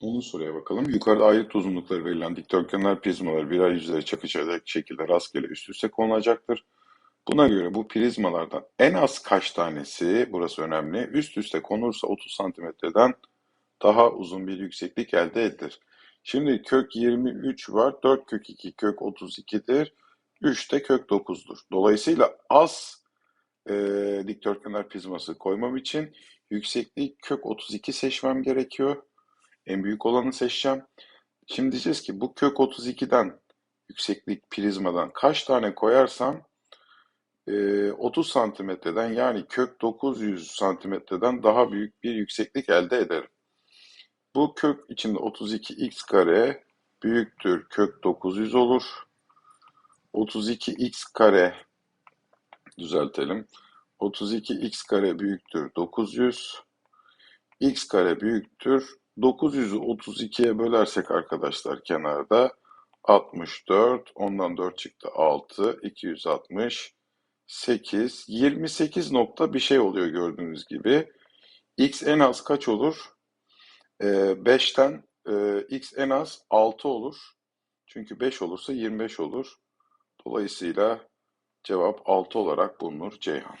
Onu soruya bakalım. Yukarıda ayrıt uzunlukları verilen dikdörtgenler prizmaları birer yüzeye çakışacak şekilde rastgele üst üste konulacaktır. Buna göre bu prizmalardan en az kaç tanesi, burası önemli, üst üste konursa 30 santimetreden daha uzun bir yükseklik elde edilir. Şimdi kök 23 var, 4 kök 2 kök 32'dir, 3 de kök 9'dur. Dolayısıyla az e, dikdörtgenler prizması koymam için yüksekliği kök 32 seçmem gerekiyor. En büyük olanı seçeceğim. Şimdi diyeceğiz ki bu kök 32'den yükseklik prizmadan kaç tane koyarsam e, 30 santimetreden yani kök 900 santimetreden daha büyük bir yükseklik elde ederim. Bu kök içinde 32x kare büyüktür kök 900 olur. 32x kare düzeltelim. 32x kare büyüktür 900. x kare büyüktür 900'ü 32'ye bölersek arkadaşlar kenarda 64, ondan 4 çıktı 6, 260, 8, 28 nokta bir şey oluyor gördüğünüz gibi. X en az kaç olur? Ee, 5'ten e, X en az 6 olur. Çünkü 5 olursa 25 olur. Dolayısıyla cevap 6 olarak bulunur Ceyhan.